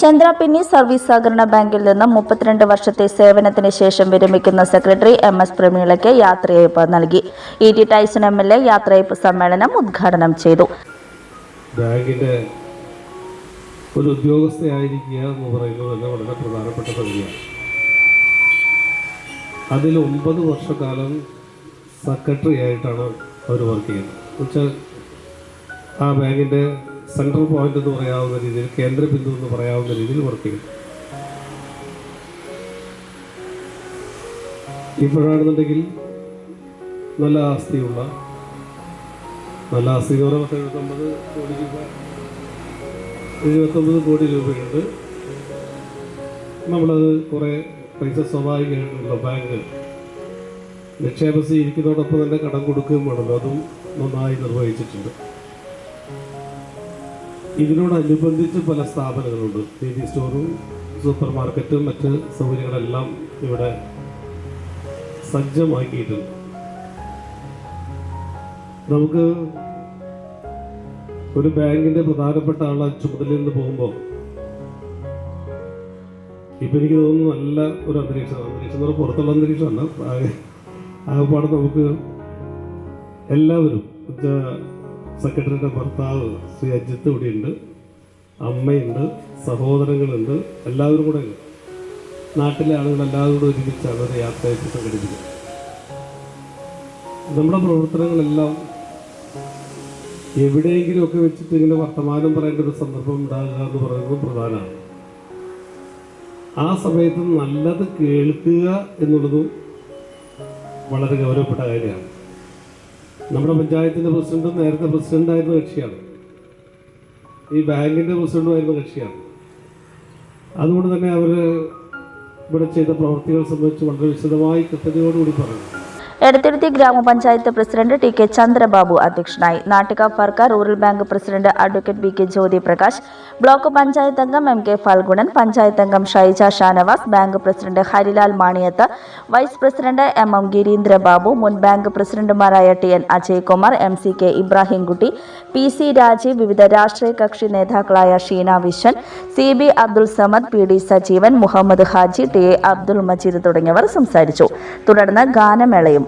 Chandrapinni service സഹകരണ ബാങ്കിൽ നിന്ന് മുപ്പത്തിരണ്ട് വർഷത്തെ സേവനത്തിന് ശേഷം വിരമിക്കുന്ന സെക്രട്ടറി എം എസ് പ്രമീളയ്ക്ക് യാത്രയയപ്പ് നൽകി. E T Tyson M L A യാത്രയയപ്പ് സമ്മേളനം ഉദ്ഘാടനം ചെയ്തു. ബാങ്കിന്റെ ഒരു ഉദ്യോഗസ്ഥയായിരിക്കുക എന്ന് പറയുന്നത് വളരെ പ്രധാനപ്പെട്ട സംഗതിയാണ് അതിൽ ഒമ്പത് വർഷക്കാലം സെക്രട്ടറി ആയിട്ടാണ് അവർ വർക്ക് ചെയ്യുന്നത്. എന്നുവെച്ചാൽ ആ ബാങ്കിന്റെ സെൻട്രൽ പോയിന്റ് എന്ന് പറയാവുന്ന രീതിയിൽ കേന്ദ്ര ബിന്ദു എന്ന് പറയാവുന്ന രീതിയിൽ വർക്ക് ചെയ്യും. ഇപ്പോഴാണെന്നുണ്ടെങ്കിൽ നല്ല ആസ്തിയുള്ള നല്ല ആസ്തി എന്ന് പറയുമ്പോൾ എഴുപത്തൊമ്പത് കോടി രൂപ എഴുപത്തൊമ്പത് കോടി രൂപയുണ്ട്. നമ്മളത് കുറേ പൈസ സ്വാഭാവികമായിട്ടുള്ള ബാങ്ക്. നിക്ഷേപസി ഇരിക്കുന്നതോടൊപ്പം തന്നെ കടം കൊടുക്കുകയും വേണമല്ലോ അതും നന്നായി നിർവഹിച്ചിട്ടുണ്ട്. ഇതിനോടനുബന്ധിച്ച് പല സ്ഥാപനങ്ങളുണ്ട്. ടി വി സ്റ്റോറും സൂപ്പർ മാർക്കറ്റും മറ്റ് സൗകര്യങ്ങളെല്ലാം ഇവിടെ സജ്ജമാക്കിയിട്ടുണ്ട്. നമുക്ക് ഒരു ബാങ്കിന്റെ പ്രധാനപ്പെട്ട ആളെ ചുമതലയിൽ നിന്ന് പോകുമ്പോൾ ഇപ്പൊ എനിക്ക് തോന്നുന്നു നല്ല ഒരു അന്തരീക്ഷം. അന്തരീക്ഷം എന്ന് പറഞ്ഞാൽ പുറത്തുള്ള അന്തരീക്ഷമാണ് ആകെ- ആകെപ്പാടെ നമുക്ക് എല്ലാവരും സെക്രട്ടറിയുടെ ഭർത്താവ് ശ്രീ അജിത്ത് ഇവിടെയുണ്ട്. അമ്മയുണ്ട് സഹോദരങ്ങളുണ്ട് എല്ലാവരും കൂടെ നാട്ടിലെ ആളുകൾ എല്ലാവരും കൂടെ ഒരുമിച്ചാണ് ഒരു യാത്രയായിട്ട് സംഘടിപ്പിക്കുന്നത് നമ്മുടെ പ്രവർത്തനങ്ങളെല്ലാം എവിടെയെങ്കിലുമൊക്കെ വെച്ചിട്ട് ഇങ്ങനെ വർത്തമാനം പറയേണ്ട ഒരു സന്ദർഭം ഉണ്ടാകുക എന്ന് പറയുന്നത് പ്രധാനമാണ്. ആ സമയത്ത് നല്ലത് കേൾക്കുക എന്നുള്ളതും വളരെ ഗൗരവപ്പെട്ട കാര്യമാണ്. നമ്മുടെ പഞ്ചായത്തിന്റെ പ്രസിഡന്റും നേരത്തെ പ്രസിഡന്റായിരുന്ന കക്ഷിയാണ്. ഈ ബാങ്കിന്റെ പ്രസിഡന്റുമായിരുന്ന കക്ഷിയാണ്. അതുകൊണ്ട് തന്നെ അവർ ഇവിടെ ചെയ്ത പ്രവർത്തികൾ സംബന്ധിച്ച് വളരെ വിശദമായി കൃത്യതയോടുകൂടി പറഞ്ഞു എടത്തിരുത്തി ഗ്രാമപഞ്ചായത്ത് പ്രസിഡന്റ് ടി കെ ചന്ദ്രബാബു അധ്യക്ഷനായി. Nattika Firka rural bank president advocate B K Jyothi Prakash block panchayat അംഗം എം കെ ഫാൽഗുണൻ പഞ്ചായത്ത് അംഗം Shyja Shanavas bank president Harilal Maniyath vice president M M Girindrababu മുൻ ബാങ്ക് പ്രസിഡന്റുമാരായ T N Ajaykumar M C K Ibrahimkutty P C Rajeev വിവിധ രാഷ്ട്രീയ കക്ഷി നേതാക്കളായ Sheena Viswan C B Abdul Samad P D Sajeevan Muhammad Haji T A Abdul Majeed തുടങ്ങിയവർ സംസാരിച്ചു. തുടർന്ന് ഗാനമേളയും